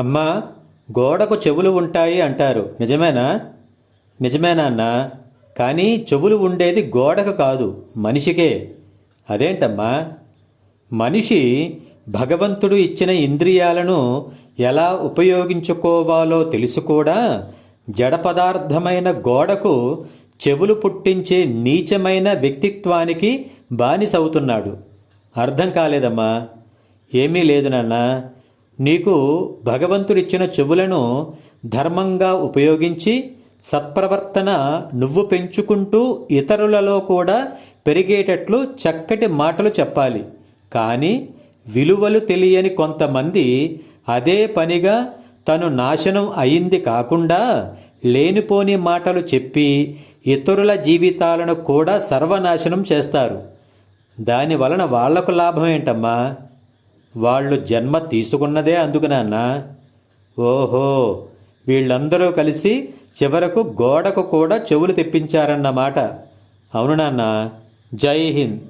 అమ్మా గోడకు చెవులు ఉంటాయి అంటారు. నిజమేనా? నిజమేనా అన్న? కానీ చెవులు ఉండేది గోడకు కాదు మనిషికే. అదేంటమ్మా? మనిషి భగవంతుడు ఇచ్చిన ఇంద్రియాలను ఎలా ఉపయోగించుకోవాలో తెలుసు కూడా. జడ పదార్థమైన గోడకు చెవులు పుట్టించే నీచమైన వ్యక్తిత్వానికి బానిసవుతున్నాడు. అర్థం కాలేదమ్మా? ఏమీ లేదు నాన్నా. నీకు భగవంతుడిచ్చిన చెవులను ధర్మంగా ఉపయోగించి సత్ప్రవర్తన నువ్వు పెంచుకుంటూ ఇతరులలో కూడా పెరిగేటట్లు చక్కటి మాటలు చెప్పాలి. కానీ విలువలు తెలియని కొంతమంది అదే పనిగా తను నాశనం అయింది కాకుండా లేనిపోని మాటలు చెప్పి ఇతరుల జీవితాలను కూడా సర్వనాశనం చేస్తారు. దాని వలన వాళ్ళకు లాభం ఏంటమ్మా? వాళ్ళు జన్మ తీసుకున్నదే అందుకు నాన్న. ఓహో వీళ్ళందరూ కలిసి చివరకు గోడకు కూడా చెవులు తెప్పించారన్నమాట. అవును నాన్న. జై హింద్.